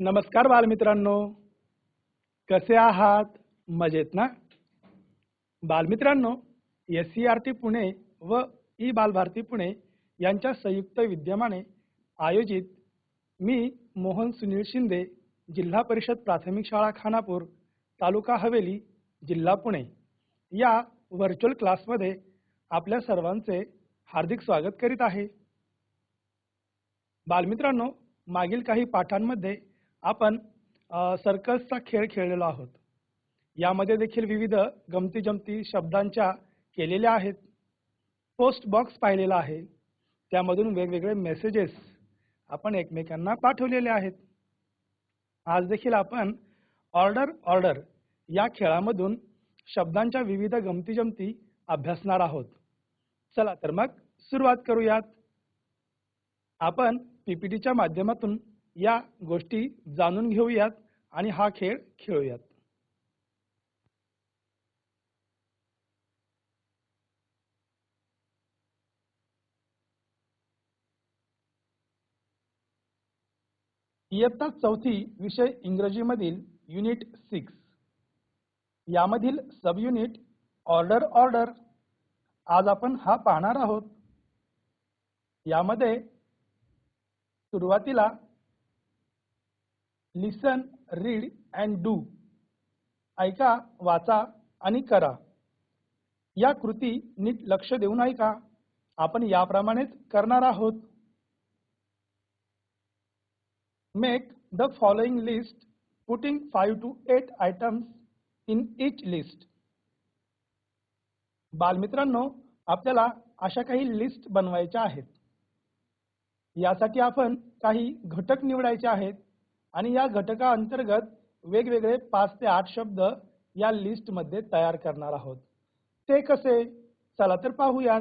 नमस्कार बालमित्रांनो. कसे आहात? मजेत ना? बालमित्रांनो S C R T Pune व ई बालभारती पुणे यांच्या संयुक्त विद्यमाने आयोजित मी मोहन सुनील शिंदे जिल्हा परिषद प्राथमिक शाळा खानापूर तालुका हवेली जिल्हा पुणे. या व्हर्च्युअल क्लासमध्ये आपल्या सर्वांचे हार्दिक स्वागत करीत आहे. बालमित्रांनो मागील काही पाठांमध्ये आपण सर्कसचा खेळ खेळलेलो आहोत. यामध्ये देखील विविध गमती जमती शब्दांच्या केलेल्या आहेत. पोस्ट बॉक्स पाहिलेला आहे. त्यामधून वेगवेगळे मेसेजेस आपण एकमेकांना पाठवलेले आहेत. आज देखील आपण ऑर्डर ऑर्डर या खेळामधून शब्दांच्या विविध गमती जमती अभ्यासणार आहोत. चला तर मग सुरुवात करूयात. आपण पीपीटीच्या माध्यमातून या गोष्टी जाणून घेऊयात आणि हा खेळ खेळूयात. इयत्ता चौथी विषय इंग्रजीमधील युनिट सिक्स यामधील सब युनिट ऑर्डर ऑर्डर आज आपण हा पाहणार आहोत. यामध्ये सुरुवातीला लिसन रीड अँड डू ऐका वाचा आणि करा. या कृती नीट लक्ष देऊन ऐका आपण याप्रमाणेच करणार आहोत. Make the following list putting five to eight items in each list बालमित्रांनो आपल्याला अशा काही लिस्ट बनवायच्या आहेत. यासाठी आपण काही घटक निवडायचे आहेत. आणि या घटकाअंतर्गत वेगवेगळे पाच ते आठ शब्द या लिस्टमध्ये तयार करणार आहोत. ते कसे? चला तर पाहूयात.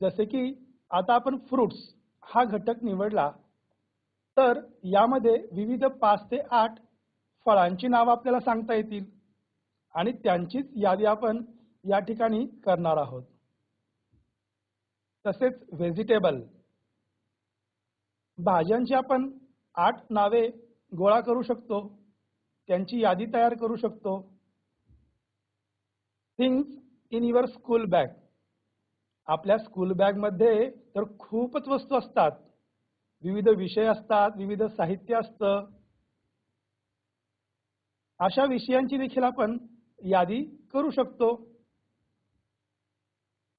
जसे की आता आपण फ्रुट्स हा घटक निवडला तर यामध्ये विविध पाच ते आठ फळांची नावं आपल्याला सांगता येतील आणि त्यांचीच यादी आपण या ठिकाणी करणार आहोत. तसेच व्हेजिटेबल भाज्यांची आपण आठ नावे गोळा करू शकतो. त्यांची यादी तयार करू शकतो. Things in your school bag आपल्या स्कूल बॅगमध्ये तर खूपच वस्तू असतात. विविध विषय असतात विविध साहित्य असतं. अशा विषयांची देखील आपण यादी करू शकतो.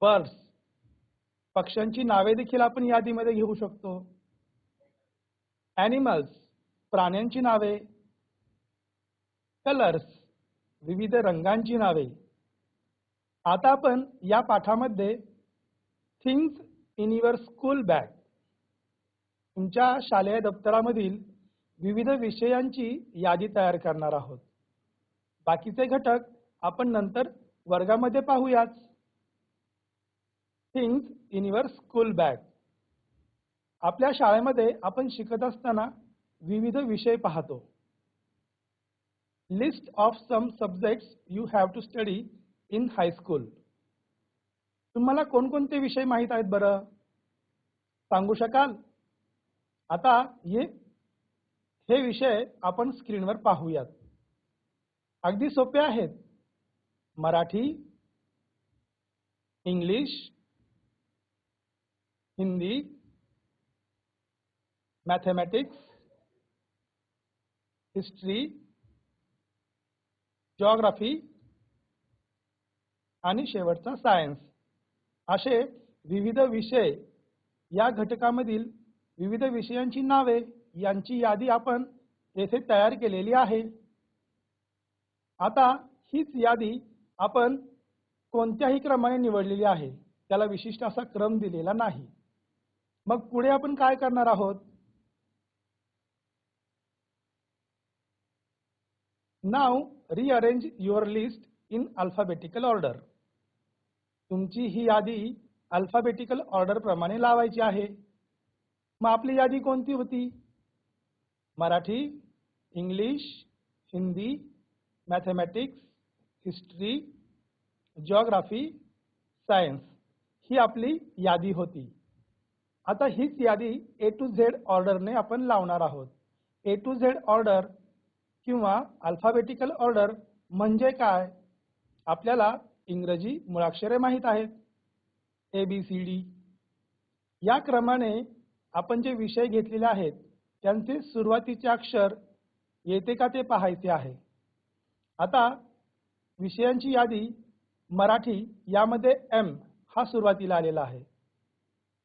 बर्ड्स पक्ष्यांची नावे देखील आपण यादीमध्ये घेऊ शकतो. ॲनिमल्स प्राण्यांची नावे कलर्स विविध रंगांची नावे. आता आपण या पाठामध्ये things in your school bag तुमच्या शालेय दप्तरामधील विविध विषयांची यादी तयार करणार आहोत. बाकीचे घटक आपण नंतर वर्गामध्ये पाहूयाच things in your school bag आपल्या शाळेमध्ये आपण शिकत असताना विविध विषय पाहतो. List of some subjects you have to study in high school तुम्हाला कोणकोणते विषय माहीत आहेत बरं? सांगू शकाल? आता ये हे विषय आपण स्क्रीनवर पाहूयात. अगदी सोपे आहेत. Marathi English Hindi mathematics, history geography आणि शेवटचा सायन्स असे विविध विषय या घटकामधील विविध विषयांची नावे यांची यादी आपण येथे तयार केलेली आहे. आता हीच यादी आपण कोणत्याही क्रमाने निवडलेली आहे त्याला विशिष्ट असा क्रम दिलेला नाही. मग पुढे आपण काय करणार आहोत? Now rearrange your list in alphabetical order तुमची ही यादी अल्फाबेटिकल ऑर्डर प्रमाणे लावायची आहे. मग आपली यादी कोणती होती? Marathi English Hindi mathematics history geography science ही आपली यादी होती. आता हीच यादी ए टू झेड ऑर्डरने आपण लावणार आहोत. ए टू झेड ऑर्डर किंवा अल्फाबेटिकल ऑर्डर म्हणजे काय? आपल्याला इंग्रजी मुळाक्षरे माहीत आहेत. ए बी सी डी या क्रमाने आपण जे विषय घेतलेले आहेत त्यांचे सुरुवातीचे अक्षर येते का ते पाहायचे आहे. आता विषयांची यादी मराठी यामध्ये एम हा सुरुवातीला आलेला आहे.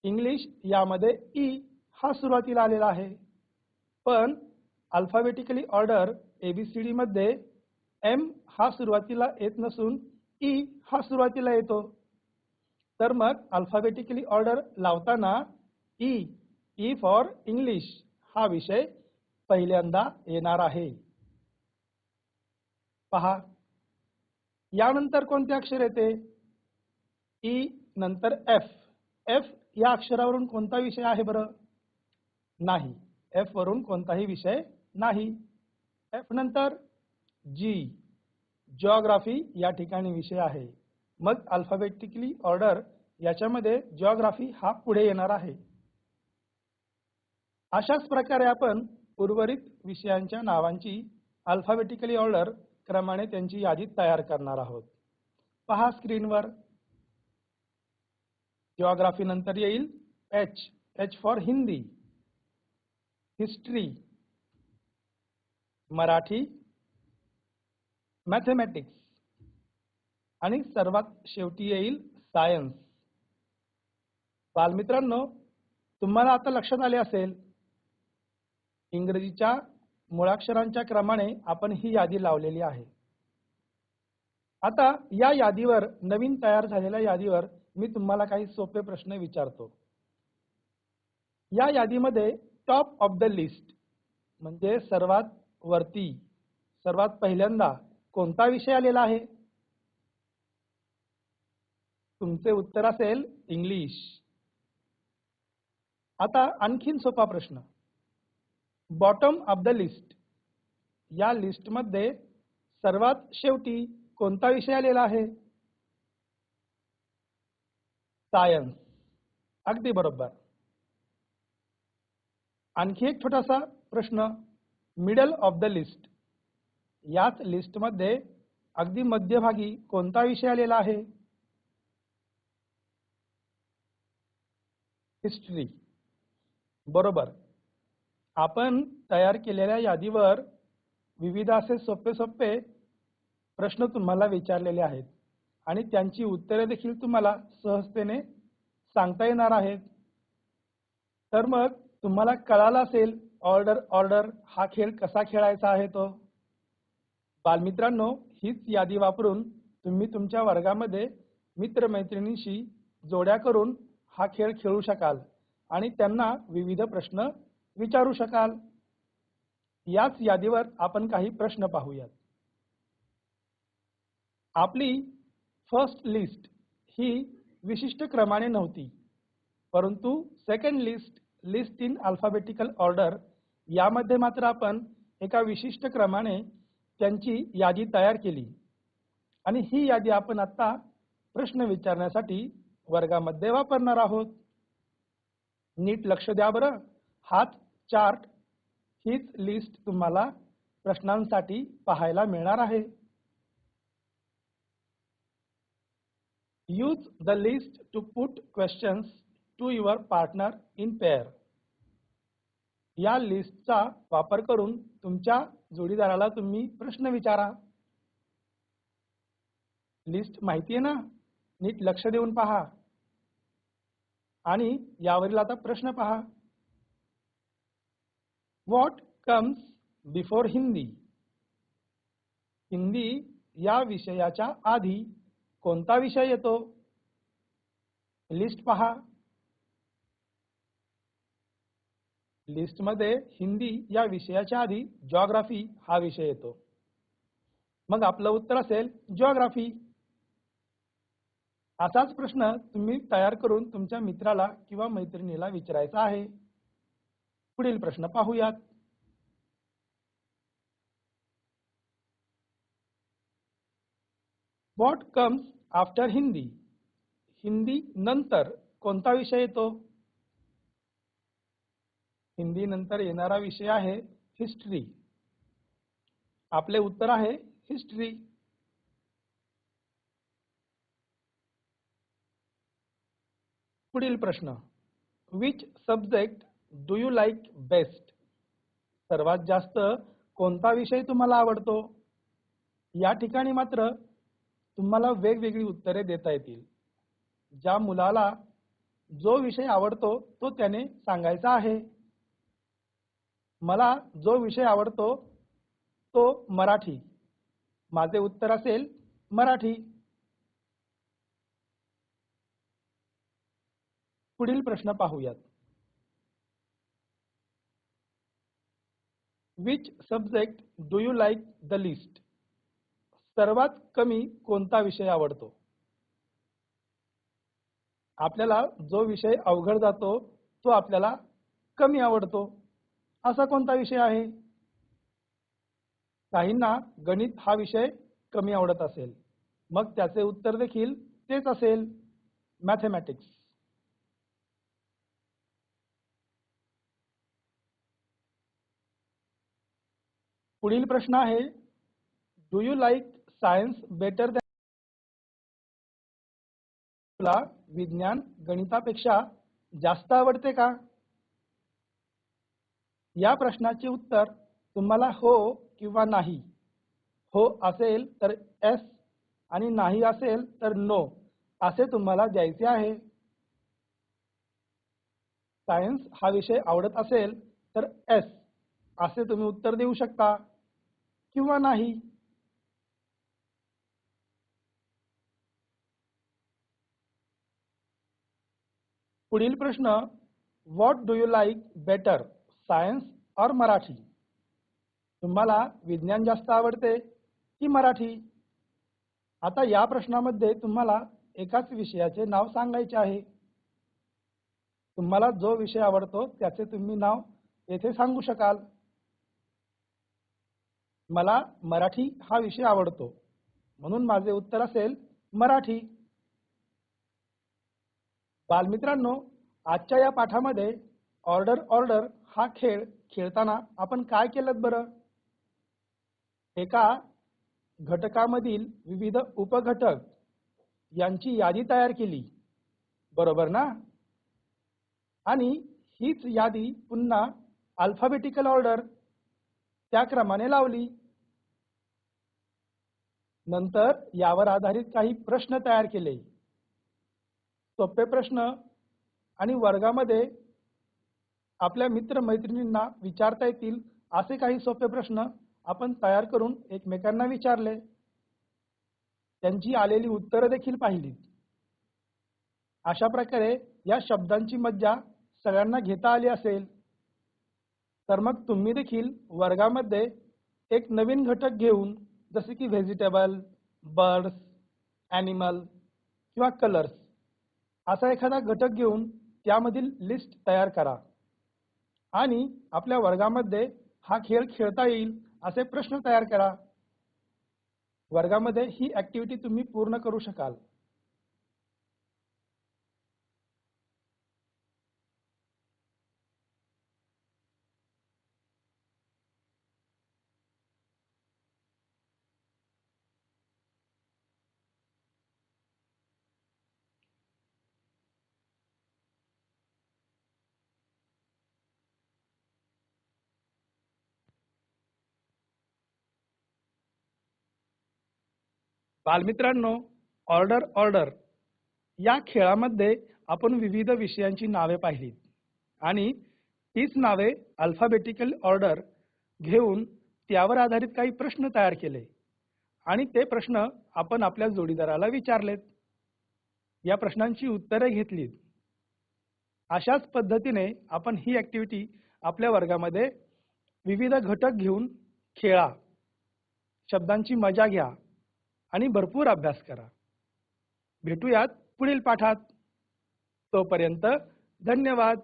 इंग्लिश यामध्ये ई हा सुरुवातीला आलेला आहे. पण अल्फाबेटिकली ऑर्डर एबीसीडी मध्ये एम हा सुरुवातीला येत नसून ई हा सुरुवातीला येतो. तर मग अल्फाबेटिकली ऑर्डर लावताना ई ई फॉर इंग्लिश हा विषय पहिल्यांदा येणार आहे. पहा यानंतर कोणते अक्षर येते? ई नंतर एफ एफ या अक्षरावरून कोणता विषय आहे बरं? नाही एफ वरून कोणताही विषय नाही. एफ नंतर जी जॉग्राफी या ठिकाणी विषय आहे. मग अल्फाबेटिकली ऑर्डर याच्यामध्ये जॉग्राफी हा पुढे येणार आहे. अशाच प्रकारे आपण उर्वरित विषयांच्या नावांची अल्फाबेटिकली ऑर्डर क्रमाने त्यांची यादी तयार करणार आहोत. पहा स्क्रीनवर. जॉग्राफी नंतर येईल. H H for Hindi history Marathi mathematics आणि सर्वात शेवटी येईल सायन्स बालमित्रांनो तुम्हाला आता लक्षात आले असेल इंग्रजीच्या मुळाक्षरांच्या क्रमाने आपण ही यादी लावलेली आहे. आता या यादीवर नवीन तयार झालेल्या यादीवर मी तुम्हाला काही सोपे प्रश्न विचारतो. या यादीमध्ये टॉप ऑफ द लिस्ट म्हणजे सर्वात वरती सर्वात पहिल्यांदा कोणता विषय आलेला आहे? तुमचे उत्तर असेल इंग्लिश. आता आणखीन सोपा प्रश्न. बॉटम ऑफ द लिस्ट या लिस्टमध्ये सर्वात शेवटी कोणता विषय आलेला आहे? सायन्स अगदी बरोबर. आणखी एक छोटासा प्रश्न. मिडल ऑफ द लिस्ट याच लिस्टमध्ये अगदी मध्यभागी कोणता विषय आलेला आहे? हिस्ट्री बरोबर. आपण तयार केलेल्या यादीवर विविध असे सोपे सोपे प्रश्न तुम्हाला विचारलेले आहेत आणि त्यांची उत्तरे देखील तुम्हाला सहजतेने सांगता येणार आहेत. तर मग तुम्हाला कळालं असेल ऑर्डर ऑर्डर हा खेळ कसा खेळायचा आहे तो? बालमित्रांनो हीच यादी वापरून तुम्ही तुमच्या वर्गामध्ये मित्रमैत्रिणींशी जोड्या करून हा खेळ खेळू शकाल आणि त्यांना विविध प्रश्न विचारू शकाल. याच यादीवर आपण काही प्रश्न पाहूयात. आपली फर्स्ट लिस्ट ही विशिष्ट क्रमाने नव्हती परंतु second list list in alphabetical order यामध्ये मात्र आपण एका विशिष्ट क्रमाने त्यांची यादी तयार केली. आणि ही यादी आपण आता प्रश्न विचारण्यासाठी वर्गामध्ये वापरणार आहोत. नीट लक्ष द्या बरं. हाच चार्ट हीच लिस्ट तुम्हाला प्रश्नांसाठी पाहायला मिळणार आहे. Use the list to put questions to your partner in pair या लिस्टचा वापर करून तुमच्या जोडीदाराला तुम्ही प्रश्न विचारा. लिस्ट माहिती आहे ना? नीट लक्ष देऊन पहा. आणि यावरील आता प्रश्न पहा. What comes before Hindi Hindi या विषयाच्या आधी कोणता विषय येतो? लिस्ट पहा. लिस्टमध्ये हिंदी या विषयाच्या आधी जॉग्राफी हा विषय येतो. मग आपलं उत्तर असेल जॉग्राफी असाच प्रश्न तुम्ही तयार करून तुमच्या मित्राला किंवा मैत्रिणीला विचारायचा आहे. पुढील प्रश्न पाहूयात. What comes after Hindi Hindi नंतर कोणता विषय येतो? हिंदी नंतर येणारा विषय आहे हिस्ट्री. आपले उत्तर आहे हिस्ट्री. पुढील प्रश्न. Which subject do you like best सर्वात जास्त कोणता विषय तुम्हाला आवडतो? या ठिकाणी मात्र तुम्हाला वेगवेगळी उत्तरे देता येतील. ज्या मुलाला जो विषय आवडतो तो त्याने सांगायचा आहे. मला जो विषय आवडतो तो मराठी. माझे उत्तर असेल मराठी. पुढील प्रश्न पाहूयात. Which subject do you like the least सर्वात कमी कोणता विषय आवडतो? आपल्याला जो विषय अवघड जातो तो आपल्याला कमी आवडतो. असा कोणता विषय आहे? काहींना गणित हा विषय कमी आवडत असेल. मग त्याचे उत्तर देखील तेच असेल. मॅथेमॅटिक्स पुढील प्रश्न आहे do you like science better than तुला विज्ञान गणितापेक्षा जास्त आवडते का? या प्रश्नाचे उत्तर तुम्हाला हो किंवा नाही. हो असेल तर एस आणि नाही असेल तर नो असे तुम्हाला द्यायचे आहे. सायन्स हा विषय आवडत असेल तर एस असे तुम्ही उत्तर देऊ शकता किंवा नाही. पुढील प्रश्न what do you like better science or Marathi. तुम्हाला विज्ञान जास्त आवडते की मराठी? आता या प्रश्नामध्ये तुम्हाला एकाच विषयाचे नाव सांगायचे आहे. तुम्हाला जो विषय आवडतो त्याचे तुम्ही नाव येथे सांगू शकाल. मला मराठी हा विषय आवडतो. म्हणून माझे उत्तर असेल मराठी. बालमित्रांनो आजच्या या पाठामध्ये ऑर्डर ऑर्डर हा खेळ खेळताना आपण काय केलं बरं? एका घटकामधील विविध उपघटक यांची यादी तयार केली. बरोबर ना? आणि हीच यादी पुन्हा अल्फाबेटिकल ऑर्डर त्या क्रमाने लावली. नंतर यावर आधारित काही प्रश्न तयार केले. सोपे प्रश्न आणि वर्गामध्ये आपल्या मित्रमैत्रिणींना विचारता येतील असे काही सोपे प्रश्न आपण तयार करून एकमेकांना विचारले. त्यांची आलेली उत्तरं देखील पाहिली अशा प्रकारे या शब्दांची मज्जा सगळ्यांना घेता आली असेल. तर मग तुम्ही देखील वर्गामध्ये एक नवीन घटक घेऊन जसे की व्हेजिटेबल बर्ड्स ॲनिमल किंवा कलर्स असा एखादा घटक घेऊन त्यामधील लिस्ट तयार करा. आणि आपल्या वर्गामध्ये हा खेळ खेळता येईल असे प्रश्न तयार करा. वर्गामध्ये ही ऍक्टिव्हिटी तुम्ही पूर्ण करू शकाल. बालमित्रांनो ऑर्डर ऑर्डर. या खेळामध्ये आपण विविध विषयांची नावे पाहिलीत आणि तीच नावे अल्फाबेटिकल ऑर्डर घेऊन त्यावर आधारित काही प्रश्न तयार केले. आणि ते प्रश्न आपण आपल्या जोडीदाराला विचारलेत. या प्रश्नांची उत्तरे घेतलीत. अशाच पद्धतीने आपण ही ॲक्टिव्हिटी आपल्या वर्गामध्ये विविध घटक घेऊन खेळा. शब्दांची मजा घ्या. आणि भरपूर अभ्यास करा. भेटूयात पुढील पाठात. तोपर्यंत धन्यवाद.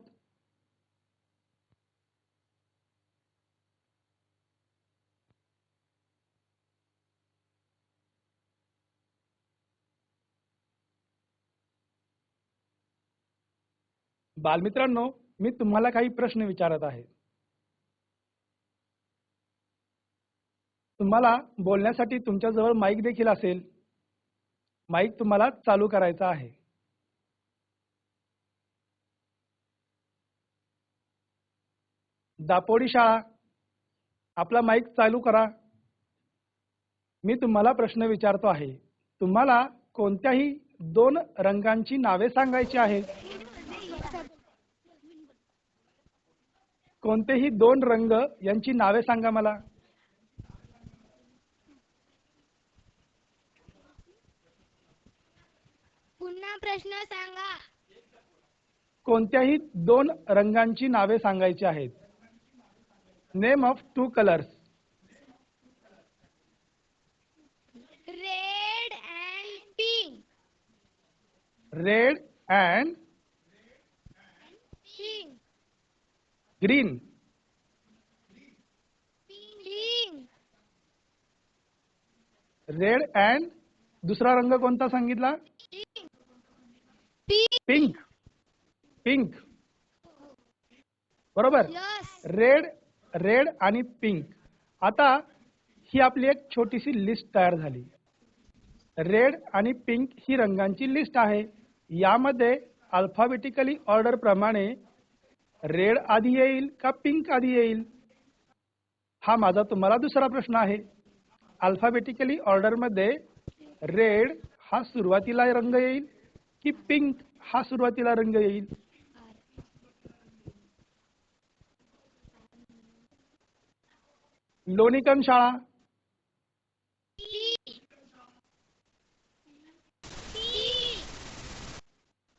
बालमित्रांनो मी तुम्हाला काही प्रश्न विचारत आहे. तुम्हाला बोलण्यासाठी तुमच्याजवळ माईक देखील असेल. माईक तुम्हाला चालू करायचा आहे. दापोडी शाळा आपला माईक चालू करा. मी तुम्हाला प्रश्न विचारतो आहे. तुम्हाला कोणत्याही दोन रंगांची नावे सांगायची आहेत? कोणतेही दोन रंग यांची नावे सांगा मला पुन्हा प्रश्न सांगा. कोणत्याही दोन रंगांची नावे सांगायची आहेत. Name of two colours red and pink red and pink green pink red and दुसरा रंग कोणता सांगितला? पिंक. पिंक. बरोबर? रेड रेड आणि पिंक. आता ही आपली एक छोटीशी लिस्ट तयार झाली. रेड आणि पिंक ही रंगांची लिस्ट आहे. यामध्ये अल्फाबेटिकली ऑर्डर प्रमाणे रेड आधी येईल का पिंक आधी येईल? हा माझा तुम्हाला दुसरा प्रश्न आहे. अल्फाबेटिकली ऑर्डरमध्ये रेड हा सुरुवातीला रंग येईल. की पिंक हा सुरुवातीला रंग येईल. लोणीकन शाळा.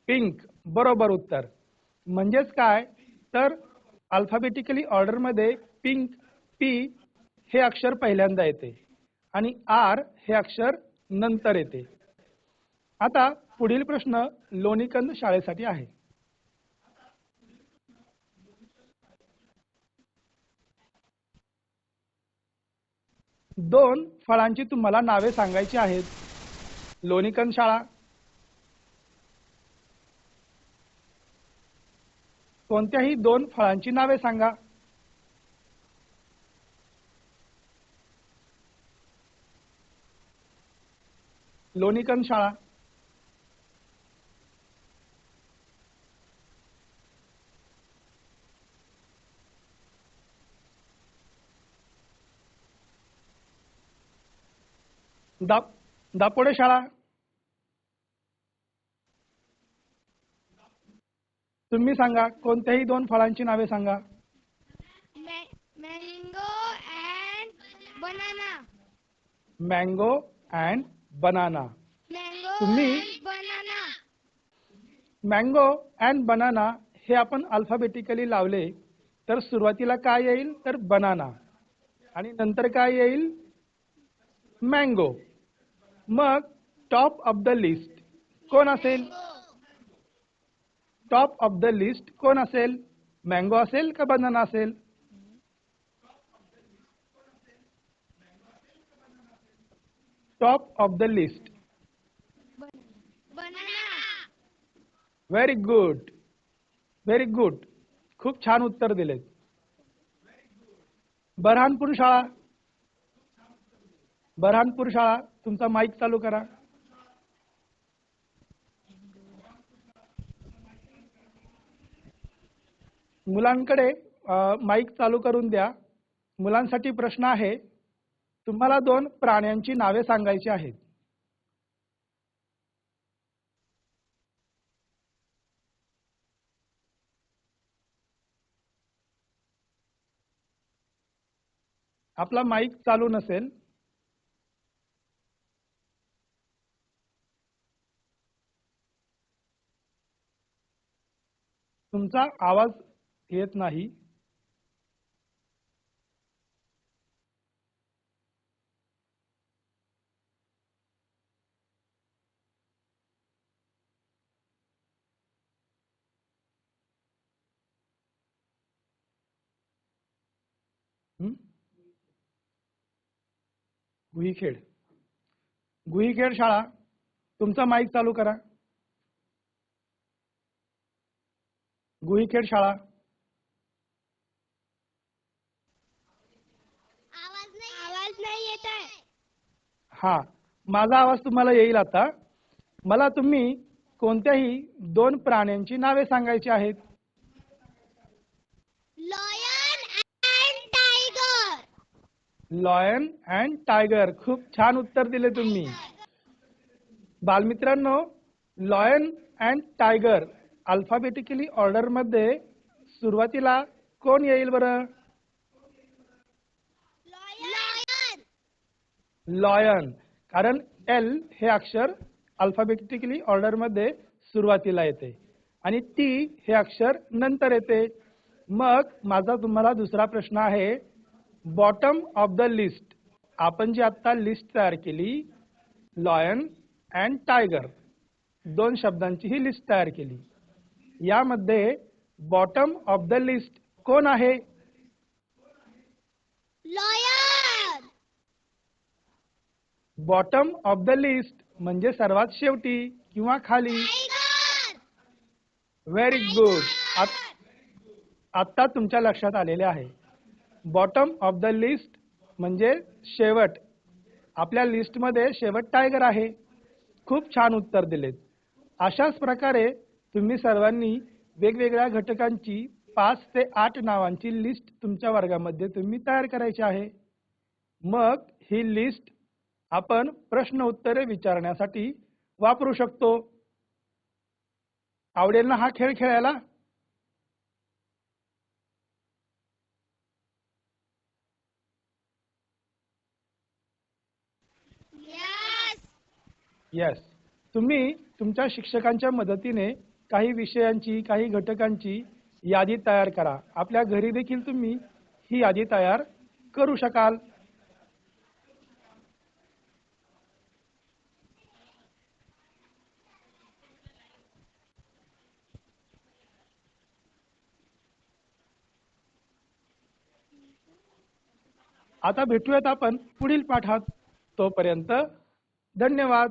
पिंक बरोबर उत्तर. म्हणजेच काय? तर अल्फाबेटिकली ऑर्डरमध्ये पिंक पी हे अक्षर पहिल्यांदा येते आणि आर हे अक्षर नंतर येते. आता पुढील प्रश्न लोणीकंद शाळेसाठी आहे. दोन फळांची तुम्हाला नावे सांगायची आहेत. लोणीकंद शाळा. कोणत्याही दोन फळांची नावे सांगा. लोणीकंद शाळा. दा दापोडे शाळा. तुम्ही सांगा कोणत्याही दोन फळांची नावे सांगा. Mango and banana. Mango and banana. तुम्ही- बनाना. मँगो अँड बनाना हे आपण अल्फाबेटिकली लावले तर सुरुवातीला काय येईल? तर बनाना. आणि नंतर काय येईल? मँगो. मग टॉप ऑफ द लिस्ट कोण असेल? टॉप ऑफ द लिस्ट कोण असेल? मँगो असेल का बनाना असेल? Top of the list very good very good खूप छान उत्तर दिलेत. बरहानपूर शाळा. बऱ्हाणपूर शाळा तुमचा माईक चालू करा. मुलांकडे माईक चालू करून द्या. मुलांसाठी प्रश्न आहे तुम्हाला दोन प्राण्यांची नावे सांगायची आहेत. आपला माईक चालू नसेल. तुमचा आवाज येत नाही. हं? गुईखेड शाळा तुमचा माईक चालू करा. गुईखेड शाळा. आवाज नाही आवाज नाही येत हां माझा आवाज तुम्हाला येईल आता. मला तुम्ही कोणत्याही दोन प्राण्यांची नावे सांगायची आहेत. लॉयन अँड टायगर खूप छान उत्तर दिले तुम्ही. बालमित्रांनो लॉयन अँड टायगर अल्फाबेटिकली ऑर्डरमध्ये सुरुवातीला कोण येईल बरं? लॉयन कारण एल हे अक्षर अल्फाबेटिकली ऑर्डरमध्ये सुरुवातीला येते. आणि टी हे अक्षर नंतर येते. मग माझा तुम्हाला दुसरा प्रश्न आहे. बॉटम ऑफ द लिस्ट आपण जी आत्ता लिस्ट तयार केली लॉयन अँड टायगर दोन शब्दांची ही लिस्ट तयार केली. यामध्ये बॉटम ऑफ द लिस्ट कोण आहे? Lion. Bottom of the list म्हणजे सर्वात शेवटी किंवा खाली. व्हेरी गुड आत्ता तुमच्या लक्षात आलेले आहे. बॉटम ऑफ द लिस्ट म्हणजे शेवट. आपल्या लिस्टमध्ये शेवट टायगर आहे. खूप छान उत्तर दिलेत. अशाच प्रकारे तुम्ही सर्वांनी वेगवेगळ्या घटकांची पाच ते आठ नावांची लिस्ट तुमच्या वर्गामध्ये तुम्ही तयार करायची आहे. मग ही लिस्ट आपण प्रश्न उत्तरे विचारण्यासाठी वापरू शकतो. आवडेल ना हा खेळ खेळायला? Yes. येस तुम्ही तुमच्या शिक्षकांच्या मदतीने काही विषयांची काही घटकांची यादी तयार करा. आपल्या घरी देखील तुम्ही ही यादी तयार करू शकाल. आता भेटूयात आपण पुढील पाठात. तोपर्यंत धन्यवाद.